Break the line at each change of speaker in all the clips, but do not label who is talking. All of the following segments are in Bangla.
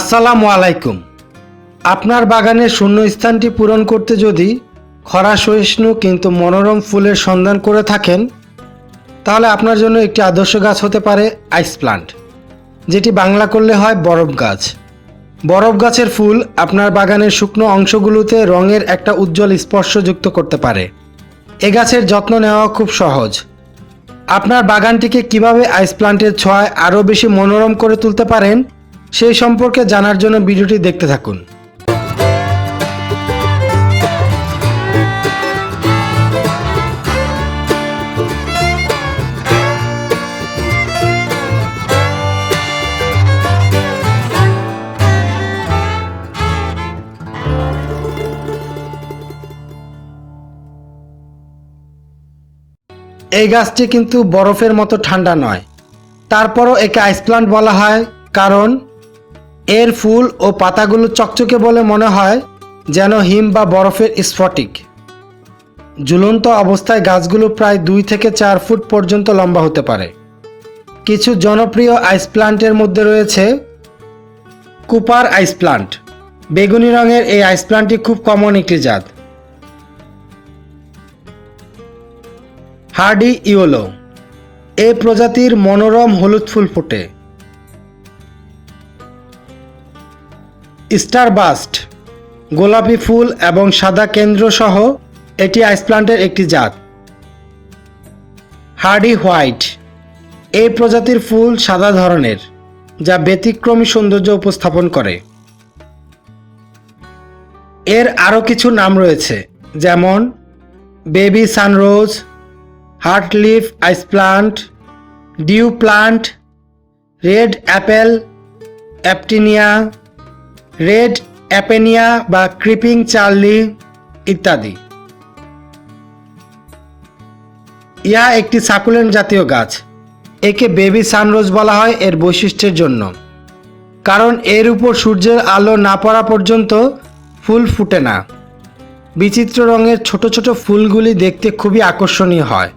আসসালামু আলাইকুম। আপনার বাগানের শূন্যস্থানটি পূরণ করতে যদি খরা সহিষ্ণু কিন্তু মনোরম ফুলের সন্ধান করে থাকেন, তাহলে আপনার জন্য একটি আদর্শ গাছ হতে পারে আইস প্লান্ট, যেটি বাংলা করলে হয় বরফ গাছ। বরফ গাছের ফুল আপনার বাগানের শুকনো অংশগুলোতে রঙের একটা উজ্জ্বল স্পর্শ যুক্ত করতে পারে। এ গাছের যত্ন নেওয়া খুব সহজ। আপনার বাগানটিকে কীভাবে আইস প্লান্টের ছোঁয়ায় আরও বেশি মনোরম করে তুলতে পারেন সেই সম্পর্কে জানার জন্য ভিডিওটি দেখতে থাকুন। এই গাছটি কিন্তু বরফের মতো ঠান্ডা নয়। তারপরও একে আইস প্লান্ট বলা হয়, কারণ এর ফুল ও পাতাগুলো চকচকে বলে মনে হয় যেন হিম বা বরফের স্ফটিক। ঝুলন্ত অবস্থায় গাছগুলো প্রায় দুই থেকে চার ফুট পর্যন্ত লম্বা হতে পারে। কিছু জনপ্রিয় আইস প্লান্টের মধ্যে রয়েছে কুপার আইস প্লান্ট বেগুনি রঙের এই আইস প্লান্টটি খুব কমন একটি জাত। Hardy yellow. এই প্রজাতির মনোরম হলুদ ফুল ফোটে। স্টার বাস্ট, গোলাপি ফুল এবং সাদা কেন্দ্র সহ এটি আইস প্লান্টের একটি জাত। হার্ডি হোয়াইট, এই প্রজাতির ফুল সাদা ধরনের, যা ব্যতিক্রমী সৌন্দর্য উপস্থাপন করে। এর আরও কিছু নাম রয়েছে, যেমন baby sunrose heart leaf ice plant dew plant, red apple, aptenia red aptenia বা ক্রিপিং চার্লি ইত্যাদি। ইহা একটি সাকুলেন্ট জাতীয় গাছ। একে বেবি সানরোজ বলা হয় এর বৈশিষ্ট্যের জন্য। কারণ এর উপর সূর্যের আলো না পড়া পর্যন্ত ফুল ফুটে না। বিচিত্র রঙের ছোট ছোট ফুলগুলি দেখতে খুবই আকর্ষণীয় হয়।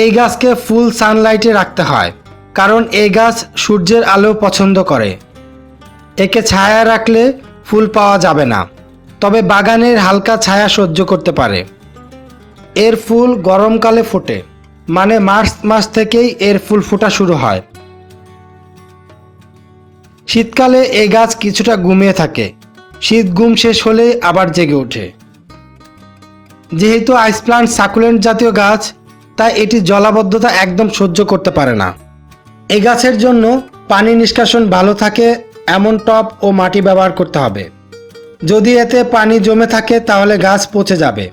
এই গাছকে ফুল সানলাইটে রাখতে হয়, কারণ এই গাছ সূর্যের আলো পছন্দ করে। একে ছায়া রাখলে ফুল পাওয়া যাবে না, তবে বাগানের হালকা ছায়া সহ্য করতে পারে। এর ফুল গরমকালে ফোটে মানে মার্চ মাস থেকেই এর ফুল ফোটা শুরু হয়। শীতকালে এই গাছ কিছুটা ঘুমিয়ে থাকে, শীত ঘুম শেষ হলেই আবার জেগে ওঠে। যেহেতু আইস প্লান্ট সাকুলেন্ট জাতীয় গাছ, তাই এটি জলাবদ্ধতা একদম সহ্য করতে পারে না। এই গাছের জন্য পানি নিষ্কাশন ভালো থাকে এমন টব ও মাটি ব্যবহার করতে হবে। যদি এতে পানি জমে থাকে, তাহলে গাছ পচে যাবে।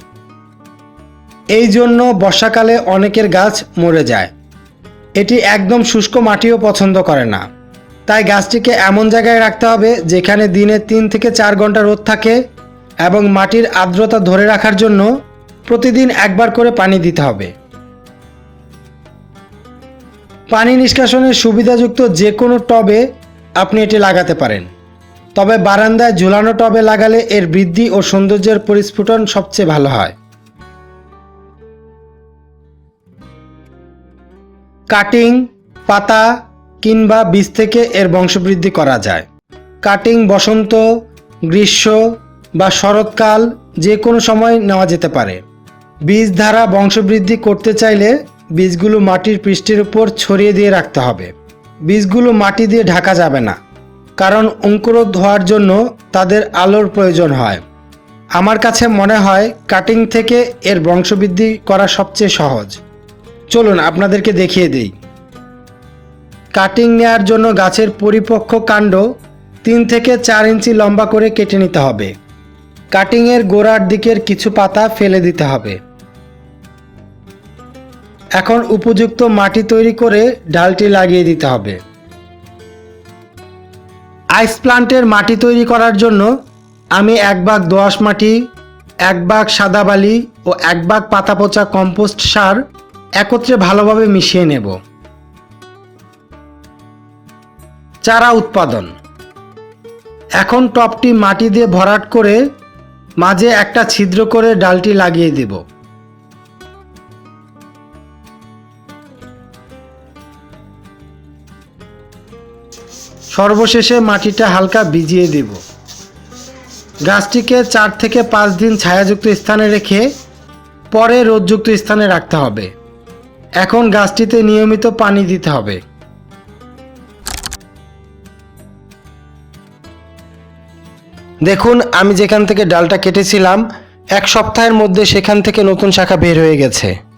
এই জন্য বর্ষাকালে অনেকের গাছ মরে যায়। এটি একদম শুষ্ক মাটিও পছন্দ করে না। তাই গাছটিকে এমন জায়গায় রাখতে হবে, যেখানে দিনে তিন থেকে চার ঘণ্টা রোদ থাকে এবং মাটির আর্দ্রতা ধরে রাখার জন্য প্রতিদিন একবার করে পানি দিতে হবে। পানি নিষ্কাশনের সুবিধাযুক্ত যে কোনো টবে আপনি এটি লাগাতে পারেন। তবে বারান্দায় ঝুলানো টবে লাগালে এর বৃদ্ধি ও সৌন্দর্যের পরিস্ফুটন সবচেয়ে ভালো হয়। কাটিং, পাতা কিংবা বীজ থেকে এর বংশবৃদ্ধি করা যায়। কাটিং বসন্ত, গ্রীষ্ম বা শরৎকাল যে কোনো সময় নেওয়া যেতে পারে। বীজ ধারা বংশবৃদ্ধি করতে চাইলে বীজগুলো মাটির পৃষ্ঠের উপর ছড়িয়ে দিয়ে রাখতে হবে। বীজগুলো মাটি দিয়ে ঢাকা যাবে না, কারণ অঙ্কুরোদ হওয়ার জন্য তাদের আলোর প্রয়োজন হয়। আমার কাছে মনে হয় কাটিং থেকে এর বংশবৃদ্ধি করা সবচেয়ে সহজ। চলুন আপনাদেরকে দেখিয়ে দিই। কাটিং নেয়ার জন্য গাছের পরিপক্ক কাণ্ড তিন থেকে চার ইঞ্চি লম্বা করে কেটে নিতে হবে। কাটিংয়ের গোড়ার দিকের কিছু পাতা ফেলে দিতে হবে। এখন উপযুক্ত মাটি তৈরি করে ডালটি লাগিয়ে দিতে হবে। আইস প্লান্টের মাটি তৈরি করার জন্য আমি এক ভাগ দোআঁশ মাটি, এক ভাগ সাদা বালি ও এক ভাগ পাতা পচা কম্পোস্ট সার একত্রে ভালোভাবে মিশিয়ে নেব। চারা উৎপাদন। এখন টপটি মাটি দিয়ে ভরাট করে মাঝে একটা ছিদ্র করে ডালটি লাগিয়ে দেব। সর্বশেষে মাটিটা হালকা ভিজিয়ে দেব। গাছটিকে চার থেকে পাঁচ দিন ছায়াযুক্ত স্থানে রেখে পরে রোদযুক্ত স্থানে রাখতে হবে। এখন গাছটিতে নিয়মিত পানি দিতে হবে। দেখুন, আমি যেখান থেকে ডালটা কেটেছিলাম, এক সপ্তাহের মধ্যে সেখান থেকে নতুন শাখা বের হয়ে গেছে।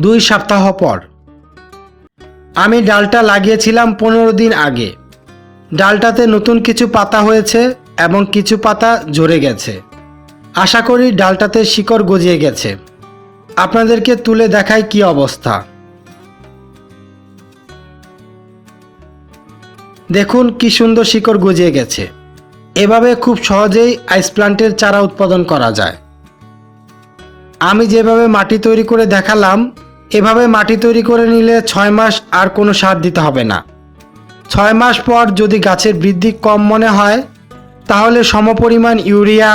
দুই সপ্তাহ পর। আমি ডালটা লাগিয়েছিলাম পনেরো দিন আগে। ডালটাতে নতুন কিছু পাতা হয়েছে এবং কিছু পাতা ঝরে গেছে। আশা করি ডালটাতে শিকড় গজিয়ে গেছে। আপনাদেরকে তুলে দেখাই কি অবস্থা। দেখুন কি সুন্দর শিকড় গজিয়ে গেছে। এভাবে খুব সহজেই আইস প্লান্টের চারা উৎপাদন করা যায়। আমি যেভাবে মাটি তৈরি করে দেখালাম এভাবে মাটি তৈরি করে নিলে ছয় মাস আর কোনো সার দিতে হবে না। ছয় মাস পর যদি গাছের বৃদ্ধি কম মনে হয়, তাহলে সমপরিমাণ ইউরিয়া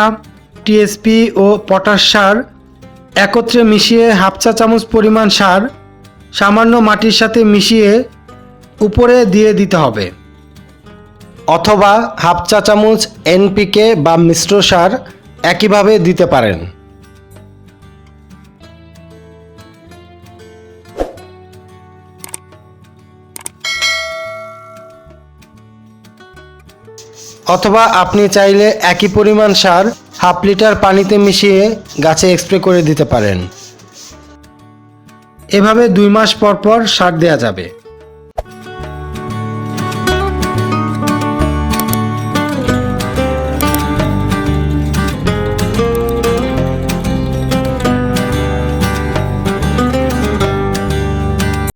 টিএসপি ও পটাশ সার একত্রে মিশিয়ে হাফ চা চামচ পরিমাণ সার সামান্য মাটির সাথে মিশিয়ে উপরে দিয়ে দিতে হবে। অথবা হাফ চা চামচ এনপিকে বা মিশ্র সার একইভাবে দিতে পারেন। অথবা আপনি চাইলে একই পরিমাণ সার হাফ লিটার পানিতে মিশিয়ে গাছে স্প্রে করে দিতে পারেন। এভাবে দুই মাস পর পর সার দেওয়া যাবে।